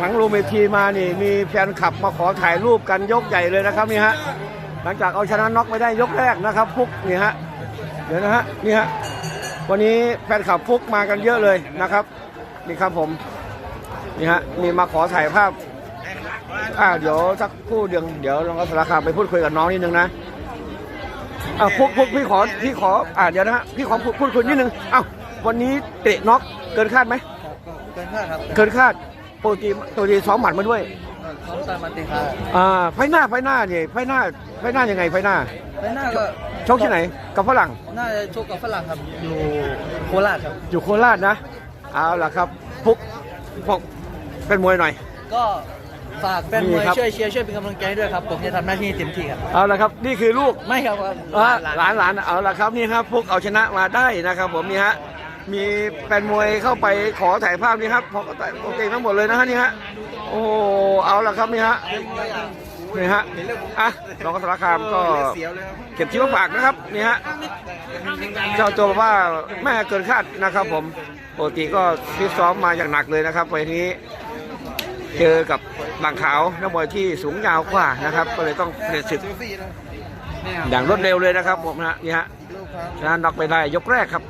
หลังรูมเวทีมานี่ มีแฟนคลับมาขอถ่ายรูปกันยกใหญ่เลยนะครับนี่ฮะหลังจากเอาชนะน็อกไปได้ยกแรกนะครับ ฟุกนี่ฮะเดี๋ยวนะฮะนี่ฮะวันนี้แฟนคลับฟุกมากันเยอะเลยนะครับ นี่ครับผมนี่ฮะมีมาขอถ่ายภาพอ่าเดี๋ยวสักครู่เดียวเดี๋ยวลองเอาสารคามไปพูดคุยกับน้องนิดนึงนะอ่าฟุกฟุกพี่ขอพี่ขออ่าเดี๋ยวนะฮะพี่ขอพูดพูดคุยนิดนึงเอ้าวันนี้เตะน็อกเกินคาดไหมเกินคาดครับเกินคาด ปกติปกติซ้อมหมัดมาด้วยซ้อมตามมาติคาอ่าไฟหน้าไฟหน้าเนี่ยไฟหน้าไฟหน้ายังไงไฟหน้าไปหน้าก็ชกที่ไหน กับฝรั่งน่าจะชกกับฝรั่งครับอยู่โคราชครับอยู่โคราชนะเอาล่ะครับพุกพวกเป็นมวยหน่อย ก็ฝากแฟนมวยนี่ครับช่วยเชียร์ช่วยเป็นกำลังใจให้ด้วยครับผมจะทำหน้าที่ให้เต็มที่ครับเอาละครับนี่คือลูกไม่ครับครับอ่าหลานหลานเอาละครับนี่ครับพวกเอาชนะมาได้นะครับผมนี่ฮะ มีแฟนมวยเข้าไปขอถ่ายภาพนี่ครับพอก็ถ่ายโอเคทั้งหมดเลยนะฮะนี่ฮะโอ้โหเอาละครับนี่ฮะนี่ฮะอะรองกสารคามก็เก็บชีวฝากนะครับนี่ฮะเจ้าตัวบอกว่าแม่เกินคาดนะครับ ผมปกติก็ฟิตซ้อมมาอย่างหนักเลยนะครับวันนี้เจอกับบางขาวนักมวยที่สูงยาวกว่านะครับ ก็เลยต้องเปลี่ยนศึกอย่างรวดเร็วเลยนะครับผมนะฮะนี่ฮะชนะน็อกไปได้ยกแรกครับ